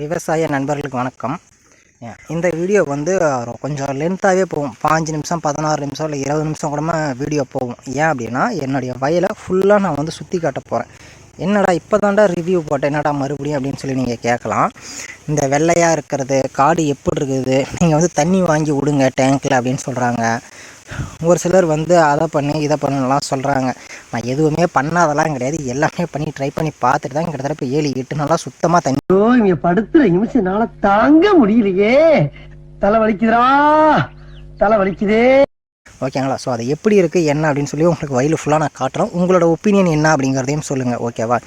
விவசாய நண்பர்களுக்கு வணக்கம். இந்த வீடியோ வந்து கொஞ்சம் லென்த்தாகவே போகும். பாஞ்சு நிமிஷம் பதினாறு நிமிஷம் இல்லை இருபது நிமிஷம் கூட வீடியோ போகும். ஏன் அப்படின்னா என்னுடைய வயலை ஃபுல்லாக நான் வந்து சுற்றி காட்ட போகிறேன் என்னடா இப்போ தாண்டா ரிவ்யூ போட்டேன். என்னடா மறுபடியும் அப்படின்னு சொல்லி நீங்கள் கேட்கலாம். இந்த வெள்ளையாக இருக்கிறது காடு எப்படி இருக்குது நீங்கள் வந்து தண்ணி வாங்கி விடுங்க டேங்க்கில் அப்படின்னு சொல்கிறாங்க ஒரு சிலர் வந்து அதை பண்ணு இதை பண்ணுலாம் சொல்கிறாங்க நான் எதுவுமே பண்ணாதெல்லாம் கிடையாது. எல்லாமே பண்ணி ட்ரை பண்ணி பார்த்துட்டு தான் கிட்டத்தட்ட ஏழு எட்டு நாளாக சுத்தமாக தண்ணி ஐயோ இங்க படுத்துற நிமிஷம்னால தாங்க முடியலையே. தலை வலிக்குதுடா. தலை வலிக்குதே. ஓகேங்களா? ஸோ அது எப்படி இருக்குது என்ன அப்படின்னு சொல்லி உங்களுக்கு வயலு ஃபுல்லாக நான் காட்டுறேன். உங்களோட ஒப்பீனியன் என்ன அப்படிங்கிறதையும் சொல்லுங்கள் ஓகேவா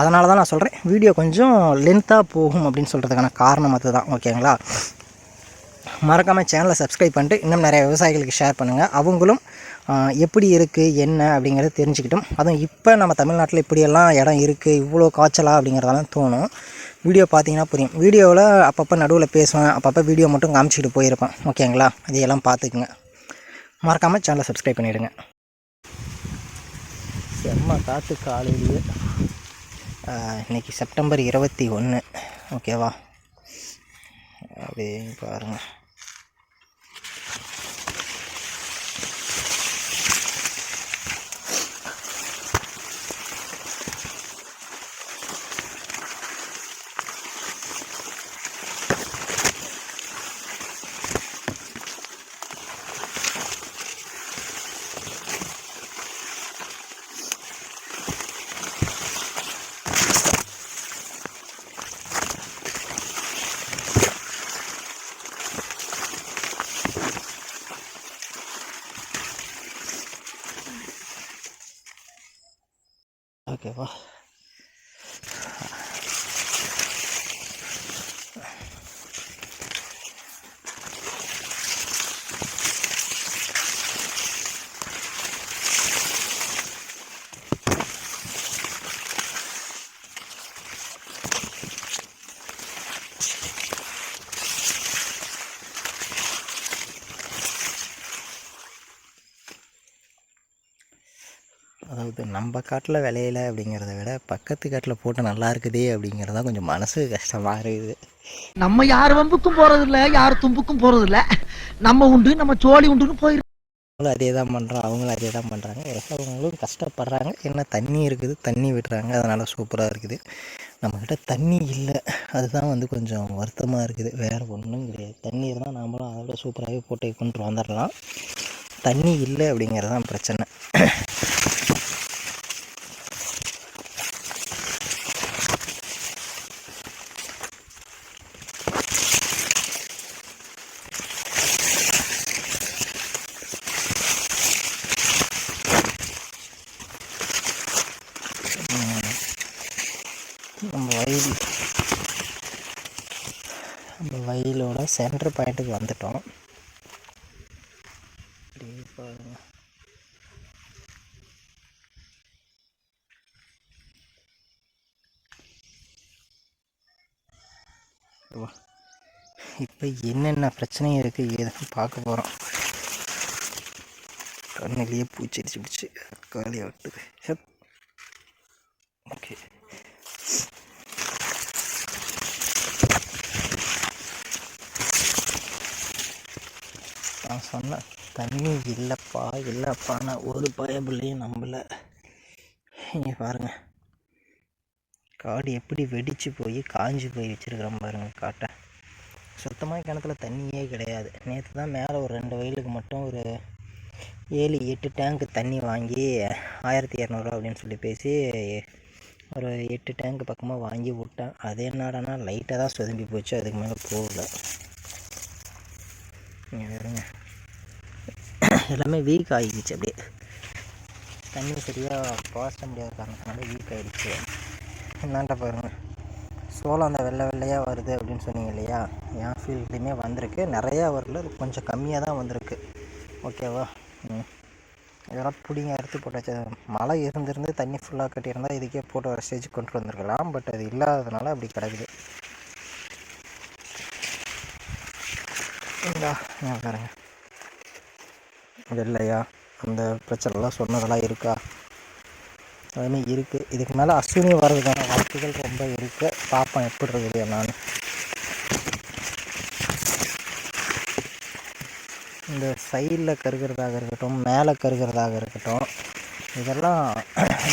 அதனால தான் நான் சொல்கிறேன் வீடியோ கொஞ்சம் லென்த்தாக போகும் அப்படின்னு சொல்கிறதுக்கான காரணம் அதுதான் ஓகேங்களா மறக்காமல் சேனலை சப்ஸ்கிரைப் பண்ணிட்டு இன்னும் நிறைய விவசாயிகளுக்கு ஷேர் பண்ணுங்கள் அவங்களும் எப்படி இருக்குது என்ன அப்படிங்கிறத தெரிஞ்சுக்கிட்டும். அதுவும் இப்போ நம்ம தமிழ்நாட்டில் இப்படியெல்லாம் இடம் இருக்குது இவ்வளோ காய்ச்சலா அப்படிங்கிறதெல்லாம் தோணும். வீடியோ பார்த்தீங்கன்னா புரியும். வீடியோவில் அப்பப்போ நடுவில் பேசுவேன் அப்பப்போ வீடியோ மட்டும் காமிச்சிக்கிட்டு போயிருப்பேன். ஓகேங்களா? அதையெல்லாம் பார்த்துக்குங்க. மறக்காமல் சேனலை சப்ஸ்கிரைப் பண்ணிவிடுங்க செம்ம காற்று காலையிலேயே. இன்றைக்கி இன்னைக்கு செப்டம்பர் இருபத்தி ஒன்று ஓகேவா? அப்படியே பாருங்கள் ஓகேவா அதாவது நம்ம காட்டில் விளையல அப்படிங்கிறத விட பக்கத்து காட்டில் போட்டு நல்லா இருக்குதே அப்படிங்கிறது தான் கொஞ்சம் மனசு கஷ்டமாக இருக்குது. நம்ம யார் வம்புக்கும் போறது இல்ல யார் தும்புக்கும் போறது இல்ல நம்ம உண்டு நம்ம சோழி உண்டுன்னு போயிரு அவங்களும் அதே தான் பண்ணுறோம் அவங்களும் அதே தான் பண்ணுறாங்க அவங்களும் கஷ்டப்படுறாங்க. என்ன தண்ணி இருக்குது தண்ணி விடுறாங்க அதனால் சூப்பராக இருக்குது. நம்மக்கிட்ட தண்ணி இல்லை. அதுதான் வந்து கொஞ்சம் வருத்தமாக இருக்குது. வேறு ஒன்றும் கிடையாது. தண்ணி இருந்தால் நாமளும் அதை விட சூப்பராகவே போட்டு கொண்டு வந்துடலாம். தண்ணி இல்லை அப்படிங்கிறது தான் பிரச்சனை நம்ம வயல் நம்ம வயலோட சென்டர் பாயிண்ட்டுக்கு வந்துட்டோம். பாருங்க இப்போ என்னென்ன பிரச்சனை இருக்குது ஏதுன்னு பார்க்க போகிறோம் கண்ணிலேயே பூச்சடிச்சு பிடிச்சி காலியாக விட்டுது. ஓகே. சொன்னேன் தண்ணி இல்லைப்பா இல்லைப்பான்னு ஒரு பயபிள்ளையும் நம்பல. இங்கே பாருங்க. காடு எப்படி வெடித்து போய் காஞ்சி போய் வச்சுருக்குறோம் பாருங்கள் காட்டை. சுத்தமாக கிணத்துல தண்ணியே கிடையாது. நேற்று தான் மேலே ஒரு ரெண்டு வயலுக்கு மட்டும் ஒரு ஏழு எட்டு டேங்க் தண்ணி வாங்கி ஆயிரத்தி இரநூறுவா அப்படின்னு சொல்லி பேசி ஒரு எட்டு டேங்க் பக்கமாக வாங்கி விட்டேன். அது என்னடானா லைட்டாக தான் சொதும்பி போச்சு. அதுக்கு மேலே போகல. இங்கே பாருங்க. எல்லாமே வீக் ஆகிடுச்சு அப்படியே. தண்ணி சரியாக பாச முடியாத காரணத்தினால வீக் ஆகிடுச்சு என்னான்ட்ட பாருங்க. சோளம் அந்த வெள்ளை வெள்ளையாக வருது அப்படின்னு சொன்னீங்க இல்லையா? என் ஃபீல்ட்லேயுமே வந்திருக்கு. நிறையா வரல. கொஞ்சம் கம்மியாக தான் வந்திருக்கு. ஓகேவா ம். இதெல்லாம் பிடிங்க அறுத்து போட்டாச்சு. மழை இருந்திருந்து தண்ணி ஃபுல்லாக கட்டியிருந்தால் இதுக்கே போட்டு வர ஸ்டேஜுக்கு கொண்டு வந்திருக்கலாம். பட் அது இல்லாததுனால அப்படி கிடக்குது. இந்தா பாருங்கள் பாருங்க. வெள்ளையா அந்த பிரச்சனைலாம் சொன்னதெல்லாம் இருக்கா? அதுவுமே இருக்குது இதுக்கு மேலே அஸ்வினி வர்றதுக்கான வாய்ப்புகள் ரொம்ப இருக்குது பார்ப்பேன் எப்படி இருக்குது நான் இந்த சைடில் கருகிறதாக இருக்கட்டும் மேலே கருகிறதாக இருக்கட்டும் இதெல்லாம்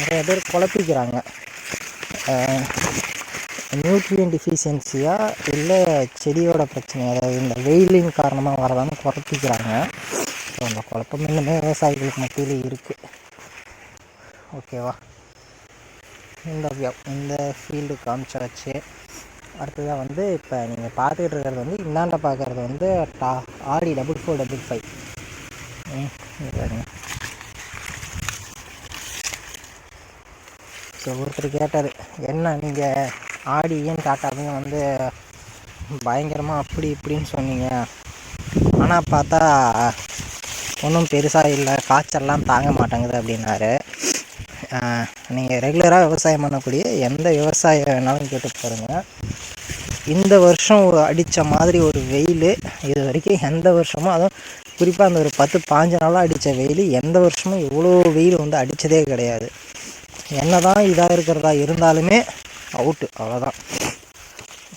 நிறைய பேர் குழப்பிக்கிறாங்க. நியூட்ரியன் டிஃபிஷியன்சியாக இல்லை செடியோட பிரச்சனை அதாவது இந்த வெயிலின் காரணமாக வரதான்னு குழப்பிக்கிறாங்க. ஸோ அந்த குழப்பம் இன்னுமே விவசாயிகளுக்கு மத்தியில் இருக்குது ஓகேவா இந்த இந்த ஃபீல்டு காமிச்சாச்சு. அடுத்ததாக வந்து இப்போ நீங்கள் பார்த்துக்கிட்டு இருக்கிறது வந்து இந்தாண்ட பார்க்குறது வந்து டா Audi double four double five ம் ஸோ ஒருத்தர் கேட்டார் என்ன நீங்கள் ஆடியும் டாட்டாவையும் வந்து பயங்கரமாக அப்படி இப்படின்னு சொன்னீங்க? ஆனால் பார்த்தா ஒன்றும் பெருசாக இல்லை. காய்ச்சல்லாம் தாங்க மாட்டேங்குது அப்படின்னாரு. நீங்கள் ரெகுலராக விவசாயம் பண்ணக்கூடிய எந்த விவசாயம் வேணாலும் கேட்டு பாருங்கள் இந்த வருஷம் அடித்த மாதிரி ஒரு வெயில். இது வரைக்கும் எந்த வருஷமும் அதுவும் குறிப்பாக அந்த ஒரு பத்து பாஞ்சு நாளாக அடித்த வெயில் எந்த வருஷமும் இவ்வளோ வெயில் வந்து அடித்ததே கிடையாது. என்ன தான் இதாக இருக்கிறதா இருந்தாலுமே அவுட்டு அவ்வளோதான்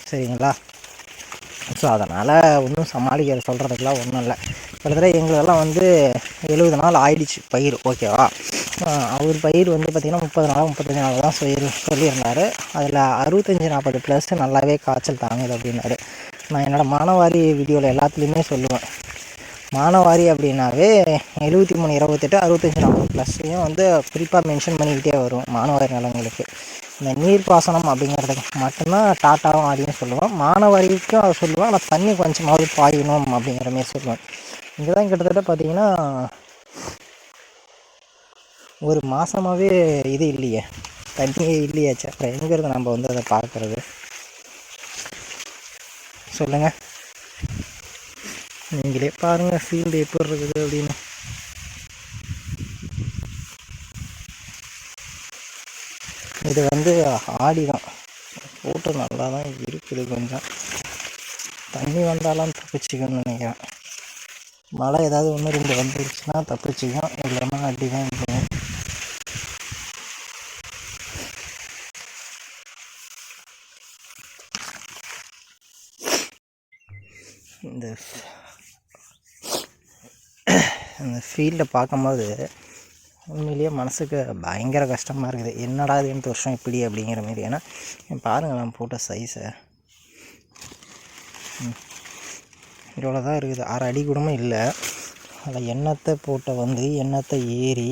சரிங்களா? ஸோ அதனால் ஒன்றும் சமாளிக்கிற சொல்கிறதுக்கெலாம் ஒன்றும் இல்லை. கிட்டத்தட்ட எங்களுக்கெல்லாம் வந்து எழுபது நாள் ஆயிடுச்சு பயிர் ஓகேவா அவர் பயிர் வந்து பார்த்திங்கன்னா முப்பது நாள் முப்பத்தஞ்சு நாள் தான் சொல்லி சொல்லியிருந்தார். அதில் அறுபத்தஞ்சி நாற்பது ப்ளஸ் நல்லாவே காய்ச்சல் தாங்குது அப்படின்னாரு. நான் என்னோடய மானவாரி வீடியோவில் எல்லாத்துலேயுமே சொல்லுவேன். மானவாரி அப்படின்னாவே எழுபத்தி மூணு இருபத்தெட்டு அறுபத்தஞ்சி நாற்பது ப்ளஸ்ஸையும் வந்து குறிப்பாக மென்ஷன் பண்ணிக்கிட்டே வரும் மானவாரி நிலங்களுக்கு. இந்த நீர்ப்பாசனம் அப்படிங்கிறதுக்கு மட்டும்தான் டாட்டாவும் ஆடியும் சொல்லுவேன் மானவாரிக்கும் அதை சொல்லுவேன் ஆனால் தண்ணி கொஞ்சமாவது பாயணும் அப்படிங்கிற மாதிரி சொல்லுவேன். இங்கே தான் கிட்டத்தட்ட பார்த்தீங்கன்னா ஒரு மாதமாகவே இது இல்லையே. தண்ணியே இல்லையாச்சு அப்புறம் எங்கேருந்து நம்ம வந்து அதை பார்க்குறது? சொல்லுங்கள் நீங்களே பாருங்கள் ஃபீல்டு எப்படி இருக்குது அப்படின்னு. இது வந்து ஆடி தான் போட்டு நல்லா தான் இருக்குது கொஞ்சம். தண்ணி வந்தாலும் தப்பிச்சுக்கணும்னு நினைக்கிறேன். மழை ஏதாவது ஒன்று ரெண்டு வந்துருச்சுன்னா தப்பிச்சுக்கும். இல்லைன்னா அடி தான் இருக்கும் இந்த அந்த ஃபீல்டை பார்க்கும்போது உண்மையிலேயே மனசுக்கு பயங்கர கஷ்டமாக இருக்குது. என்னடா இது இந்த வருஷம் இப்படி அப்படிங்கிற மாதிரி. ஏன்னா பாருங்கள் நான் போட்ட சைஸை இவ்வளோ தான் இருக்குது. அரை அடி கூடமே இல்லை. அதில் எண்ணத்தை போட்ட வந்து எண்ணத்தை ஏறி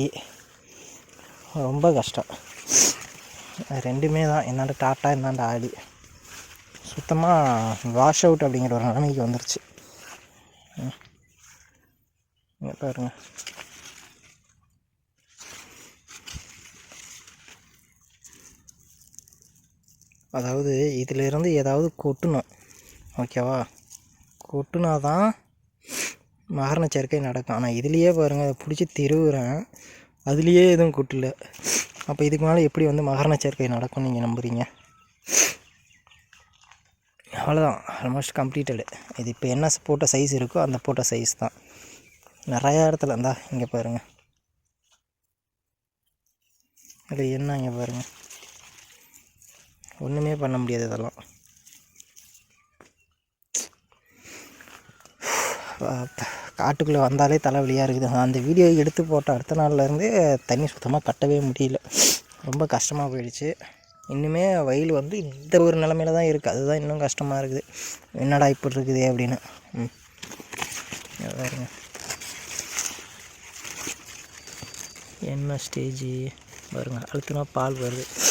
ரொம்ப கஷ்டம். ரெண்டுமே தான். என்னாண்ட டாட்டா என்னாண்ட ஆடி. சுத்தமாக வாஷ் அவுட் அப்படிங்கிற ஒரு நிலைமைக்கு வந்துருச்சு. இங்கே பாருங்க. அதாவது இதிலிருந்து ஏதாவது கொட்டணும். ஓகேவா? கொட்டுனா தான் மகரண சேர்க்கை நடக்கும். ஆனால் இதுலேயே பாருங்கள் அதை பிடிச்சி திருவுறேன். அதுலேயே எதுவும் கொட்டல. அப்போ இதுக்கு மேலே எப்படி வந்து மகரண சேர்க்கை நடக்கும் நீங்கள் நம்புகிறீங்க அவ்வளோதான் ஆல்மோஸ்ட் கம்ப்ளீட்டடு இது இப்போ என்ன போட்ட சைஸ் இருக்கோ அந்த போட்ட சைஸ் தான். நிறையா இடத்துல இருந்தா இங்கே பாருங்கள் இல்லை என்ன இங்கே பாருங்கள் ஒன்றுமே பண்ண முடியாது இதெல்லாம். காட்டுக்குள்ளே வந்தாலே தலைவலியாக இருக்குது. அந்த வீடியோ எடுத்து போட்ட அடுத்த நாள்லேருந்து தண்ணி சுத்தமாக கட்டவே முடியல. ரொம்ப கஷ்டமாக போயிடுச்சு. இன்னுமே வயல் வந்து இந்த ஒரு நிலமையில தான் இருக்குது அதுதான் இன்னும் கஷ்டமாக இருக்குது. என்னடா இப்படி இருக்குது அப்படின்னு. ம். என்ன ஸ்டேஜி? பாருங்க அழுத்தினா பால் வருது.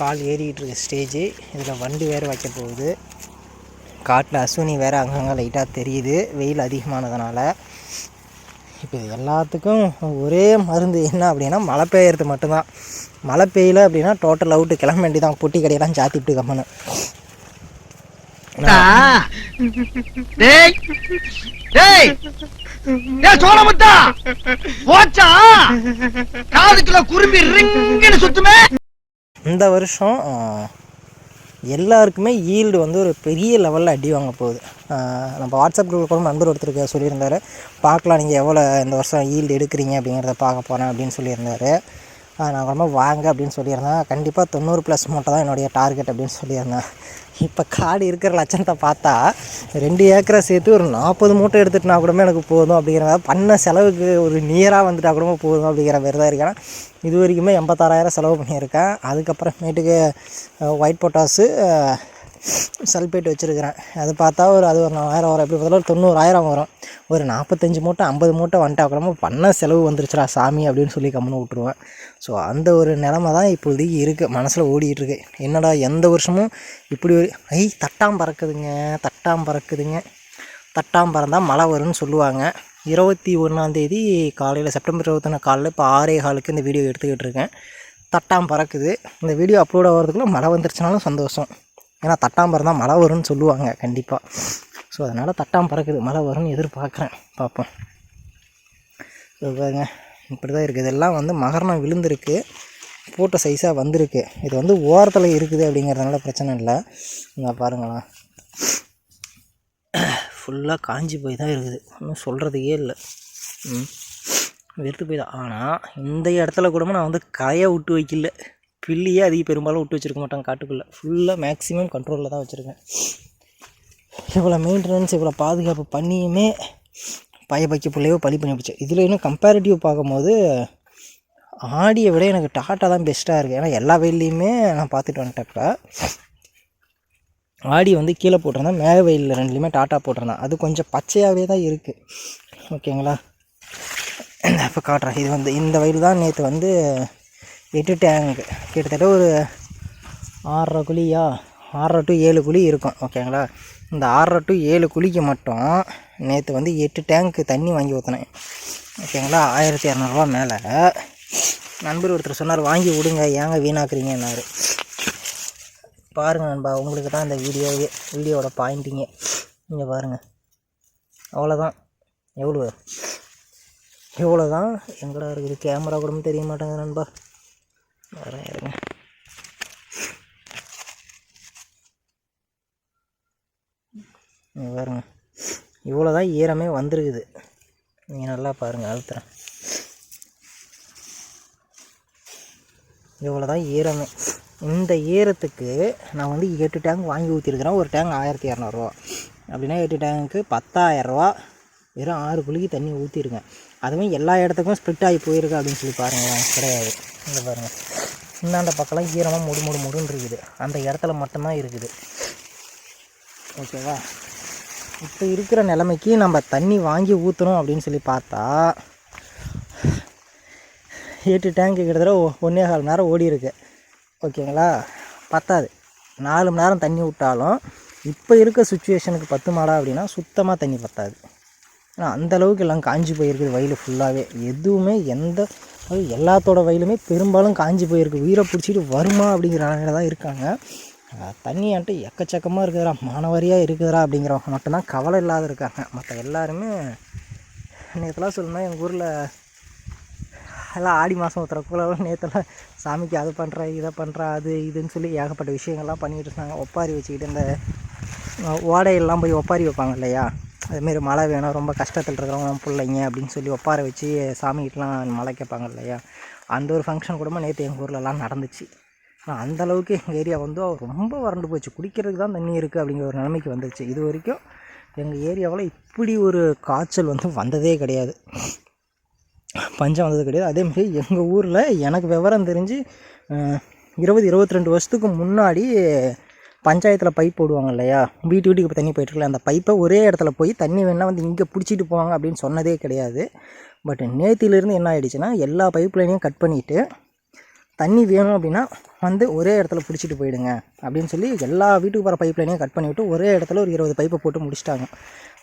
பால் ஏறிக்கிட்டு இருக்க ஸ்டேஜு. இதில் வண்டு வேறு வைக்க போகுது. காட்டில் அஸ்வினி வேறு அங்கங்கே லைட்டாக தெரியுது. வெயில் அதிகமானதுனால. இப்போ இது எல்லாத்துக்கும் ஒரே மருந்து என்ன அப்படின்னா மழை பெய்யறது மட்டும்தான். மழை பெய்யல அப்படின்னா டோட்டல் அவுட்டு கிளம்ப வேண்டி தான் பொட்டி கடையெல்லாம் சாத்திட்டு கம்மனு. சோழமுத்தா. போச்சா? காதுக்குள்ள குரும்பி ரிங்குன்னு சுத்துமே. இந்த வருஷம் எல்லாருக்குமே ஈல்டு வந்து ஒரு பெரிய லெவலில் அடி வாங்க போகுது. நம்ம வாட்ஸ்அப் குரூப்பில் கூட நண்பர் ஒருத்தருக்கு சொல்லியிருந்தாரு பார்க்கலாம் நீங்கள் எவ்வளோ இந்த வருஷம் ஈல்டு எடுக்கிறீங்க அப்படிங்கிறத பார்க்க போகிறேன் அப்படின்னு சொல்லியிருந்தார். நான் ரொம்ப வாங்க அப்படின்னு சொல்லியிருந்தேன். கண்டிப்பாக தொண்ணூறு ப்ளஸ் மூட்டை தான் என்னுடைய டார்கெட் அப்படின்னு சொல்லியிருந்தேன். இப்போ காடு இருக்கிற லட்சணத்தை பார்த்தா ரெண்டு ஏக்கரை சேர்த்து ஒரு நாற்பது மூட்டை எடுத்துட்டுனா கூடமே எனக்கு போதும் அப்படிங்கிற மாதிரி பண்ண செலவுக்கு ஒரு நியராக வந்துட்டா கூட போதும் அப்படிங்கிற மாதிரி தான் இருக்கேன். இது வரைக்குமே எண்பத்தாறாயிரம் செலவு பண்ணியிருக்கேன். அதுக்கப்புறமேட்டுக்கு ஒயிட் பொட்டாஸு சல்பேட் வச்சுருக்கிறேன். அது பார்த்தா ஒரு அது ஒரு நாலாயிரம் வரும். எப்படி பார்த்தாலும் ஒரு தொண்ணூறாயிரம் வரும். ஒரு நாற்பத்தஞ்சு மூட்டை ஐம்பது மூட்டை வந்துட்டா கூட பண்ண செலவு வந்துருச்சுடா சாமி அப்படின்னு சொல்லி கம்முன்னு விட்ருவேன் ஸோ அந்த ஒரு நிலமை தான் இப்போதைக்கு இருக்குது மனசில் ஓடிட்டுருக்கு என்னடா எந்த வருஷமும் இப்படி ஒரு ஐ தட்டாம் பறக்குதுங்க தட்டாம் பறக்குதுங்க. தட்டாம் பறந்தால் மழை வரும்னு சொல்லுவாங்க. இருபத்தி ஒன்றாந்தேதி காலையில் செப்டம்பர் இருபத்தொன்று காலையில் இப்போ ஆறே காலுக்கு இந்த வீடியோ எடுத்துக்கிட்டு இருக்கேன். தட்டாம் பறக்குது. இந்த வீடியோ அப்லோட் ஆகிறதுக்குள்ள மழை வந்துருச்சுனாலும் சந்தோஷம். ஏன்னா தட்டாம் பறந்தால் மழை வரும்னு சொல்லுவாங்க கண்டிப்பாக ஸோ அதனால் தட்டாம் பறக்குது. மழை வரும்னு எதிர்பார்க்குறேன். பார்ப்போம். ஸோ பாருங்க. இப்படி தான் இருக்குது இதெல்லாம் வந்து மகரணம் விழுந்திருக்கு. போட்ட சைஸாக வந்திருக்கு. இது வந்து ஓரத்தில் இருக்குது அப்படிங்கிறதுனால பிரச்சனை இல்லை. இங்கே பாருங்களேன் ஃபுல்லாக காஞ்சி போய் தான் இருக்குது. ஒன்றும் சொல்கிறதுக்கே இல்லை. ம். வெறுத்து போய் தான் ஆனால் இந்த இடத்துல கூட நான் வந்து கரையை விட்டு வைக்கல. பில்லியே அதிக பெரும்பாலும் விட்டு வச்சுருக்க மாட்டாங்க காட்டுக்குள்ளே. ஃபுல்லாக மேக்ஸிமம் கண்ட்ரோலில் தான் வச்சுருக்கேன். இவ்வளோ மெயின்டெனன்ஸ் இவ்வளோ பாதுகாப்பு பண்ணியுமே பய பைக்க பிள்ளையோ பழி பண்ணி போச்சு இதில் இன்னும் கம்பேரிட்டிவ் பார்க்கும்போது ஆடியை விட எனக்கு டாட்டா தான் பெஸ்ட்டாக இருக்குது ஏன்னா எல்லா வெயில்லையுமே நான் பார்த்துட்டு வந்துட்டேன் ஆடி வந்து கீழே போட்டிருந்தேன் மேலே வெயிலில் ரெண்டுலேயுமே டாட்டா போட்டிருந்தேன். அது கொஞ்சம் பச்சையாகவே தான் இருக்குது ஓகேங்களா இப்போ காட்டுறேன். இது வந்து இந்த வயல் தான் நேற்று வந்து எட்டு டேங்கு கிட்டத்தட்ட ஒரு ஆறரை குழியா? ஆறரை டு ஏழு குழி இருக்கும் ஓகேங்களா இந்த ஆறரை டு ஏழு குழிக்கு மட்டும் நேற்று வந்து எட்டு டேங்க்கு தண்ணி வாங்கி ஊற்றினேன் ஓகேங்களா ஆயிரத்தி இரநூறுவா மேலே. நண்பர் ஒருத்தர் சொன்னார் வாங்கி விடுங்க ஏங்க வீணாக்குறீங்கன்னாரு. பாருங்கள் நண்பா உங்களுக்கு தான் இந்த வீடியோவே வீடியோவோட பாயிண்டிங்கே இங்கே பாருங்கள் அவ்வளோதான் எவ்வளோ எவ்வளோ தான் எங்கடா இருக்குது? கேமரா கூட தெரிய மாட்டேங்குது நண்பா. வரேன் இருங்க பாருங்க. இவ்வளோ தான் ஈரமே வந்திருக்குது. நீங்கள் நல்லா பாருங்கள் அழுத்துறேன். இவ்வளோ தான் ஈரமே. இந்த ஈரத்துக்கு நான் வந்து எட்டு டேங்க் வாங்கி ஊற்றிருக்கிறேன் ஒரு டேங்க் ஆயிரத்தி இரநூறுவா. அப்படின்னா எட்டு டேங்க்கு பத்தாயிரரூவா வெறும் ஆறு குழிக்கு தண்ணி ஊற்றிருக்கேன் அதுவும் எல்லா இடத்துக்கும் ஸ்ப்ளிட் ஆகி போயிருக்கு அப்படின்னு சொல்லி பாருங்கள் கிடையாது. இந்த பாருங்கள் இந்தாண்ட பக்கம்லாம் ஈரமாக முடு முடு முடுன்னு இருக்குது. அந்த இடத்துல மட்டும்தான் இருக்குது. ஓகேவா? இப்போ இருக்கிற நிலைமைக்கு நம்ம தண்ணி வாங்கி ஊற்றணும் அப்படின்னு சொல்லி பார்த்தா எட்டு டேங்க்கு கிட்டத்தட்ட ஒ- ஒன்றே கால் மணி நேரம் ஓடி இருக்கு. ஓகேங்களா? பத்தாது. நாலு மணி நேரம் தண்ணி விட்டாலும் இப்போ இருக்க சுச்சுவேஷனுக்கு பத்து மாடா அப்படின்னா சுத்தமாக தண்ணி பத்தாது. ஏன்னா அந்த அளவுக்கு எல்லாம் காஞ்சி போயிருக்குது வயல் ஃபுல்லாகவே எதுவுமே எந்த அது எல்லாத்தோட வயலுமே பெரும்பாலும் காஞ்சி போயிருக்கு. உயிரை பிடிச்சிட்டு வருமா அப்படிங்கிற நிலையில தான் இருக்காங்க. தண்ணி என்கிட்ட எக்கச்சக்கமாக இருக்குதுரா மானவரியாக இருக்குதுரா அப்படிங்கிறவங்க மட்டும்தான் கவலை இல்லாத இருக்காங்க. மற்ற எல்லாருமே நேற்றுலாம் சொல்லணும்னா எங்கள் ஊரில் எல்லாம் ஆடி மாதம் ஊற்றுற ஊற்றுறக்குள்ள நேற்றுலாம் சாமிக்கு அது பண்ணுறா இதை பண்ணுறா அது இதுன்னு சொல்லி ஏகப்பட்ட விஷயங்கள்லாம் பண்ணிகிட்டு இருந்தாங்க. ஒப்பாரி வச்சுக்கிட்டு இந்த ஓடையெல்லாம் போய் ஒப்பாரி வைப்பாங்க இல்லையா? அதுமாரி மழை வேணும் ரொம்ப கஷ்டத்தில் இருக்கிறவங்க பிள்ளைங்க அப்படின்னு சொல்லி ஒப்பார வச்சு சாமிக்கிட்டலாம் மழை கேட்பாங்க இல்லையா? அந்த ஒரு ஃபங்க்ஷன் கூட நேற்று எங்கள் ஊர்லலாம் நடந்துச்சு. ஆனால் அந்தளவுக்கு எங்கள் ஏரியா வந்து ரொம்ப வறண்டு போச்சு. குடிக்கிறதுக்கு தான் தண்ணி இருக்குது அப்படிங்கிற ஒரு நிலைமைக்கு வந்துச்சு இது வரைக்கும் எங்கள் ஏரியாவில் இப்படி ஒரு காய்ச்சல் வந்து வந்ததே கிடையாது. பஞ்சம் வந்தது கிடையாது. அதேமாதிரி எங்கள் ஊரில் எனக்கு விவரம் தெரிஞ்சு இருபது இருபத்தி ரெண்டு வருஷத்துக்கு முன்னாடி பஞ்சாயத்தில் பைப் போடுவாங்க இல்லையா? வீட்டு வீட்டுக்கு இப்போ தண்ணி போயிட்டுருக்கல அந்த பைப்பை ஒரே இடத்துல போய் தண்ணி வேணால் வந்து இங்கே பிடிச்சிட்டு போவாங்க அப்படின்னு சொன்னதே கிடையாது. பட் நேத்திலேருந்து என்ன ஆகிடுச்சுன்னா எல்லா பைப் லைனையும் கட் பண்ணிவிட்டு தண்ணி வேணும் அப்படின்னா வந்து ஒரே இடத்துல பிடிச்சிட்டு போயிடுங்க அப்படின்னு சொல்லி எல்லா வீட்டுக்கு போகிற பைப் லைனையும் கட் பண்ணிவிட்டு ஒரே இடத்துல ஒரு இருபது பைப்பை போட்டு முடிச்சிட்டாங்க.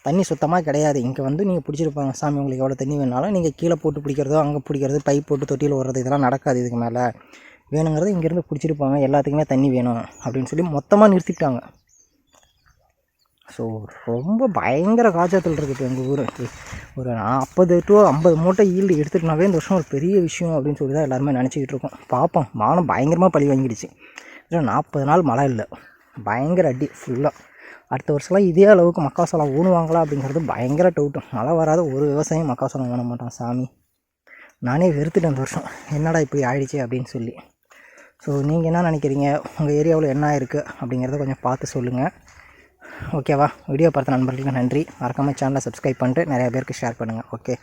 தண்ணி சுத்தமாக கிடையாது. இங்கே வந்து நீங்கள் பிடிச்சிட்டு போங்க சாமி உங்களுக்கு எவ்வளோ தண்ணி வேணாலும். நீங்கள் கீழே போட்டு பிடிக்கிறதோ அங்கே பிடிக்கிறதோ பைப் போட்டு தொட்டியில் ஓடுறது இதெல்லாம் நடக்காது இதுக்கு மேலே. வேணுங்கிறத இங்கேருந்து பிடிச்சிருப்பாங்க எல்லாத்துக்குமே தண்ணி வேணும் அப்படின்னு சொல்லி மொத்தமாக நிறுத்திட்டாங்க. ஸோ ரொம்ப பயங்கர காய்ச்சத்தில் இருக்குது எங்கள் ஊர். ஒரு நாற்பது டு ஐம்பது மூட்டை ஈல்டு எடுத்துட்டுனாவே இந்த வருஷம் ஒரு பெரிய விஷயம் அப்படின்னு சொல்லி தான் எல்லாருமே நினச்சிக்கிட்டு இருக்கோம். பார்ப்போம் வானம் பயங்கரமாக பழி வாங்கிடுச்சு. இல்லை நாற்பது நாள் மழை இல்லை. பயங்கர அடி ஃபுல்லாக அடுத்த வருஷம்லாம் இதே அளவுக்கு மக்காசோளம் ஊனுவாங்களா அப்படிங்கிறது பயங்கர டவுட்டு மழை வராத ஒரு விவசாயம் மக்காசோளம் ஊன மாட்டான் சாமி. நானே வெறுத்துட்டேன் இந்த வருஷம். என்னடா இப்படி ஆயிடுச்சு அப்படின்னு சொல்லி. ஸோ நீங்கள் என்ன நினைக்கிறீங்க? உங்கள் ஏரியாவில் என்ன இருக்குது அப்படிங்கிறத கொஞ்சம் பார்த்து சொல்லுங்கள் ஓகேவா வீடியோ பார்த்த நண்பர்களுக்கு நன்றி. மறக்காமல் சேனலை சப்ஸ்கிரைப் பண்ணிட்டு நிறையா பேருக்கு ஷேர் பண்ணுங்கள் ஓகே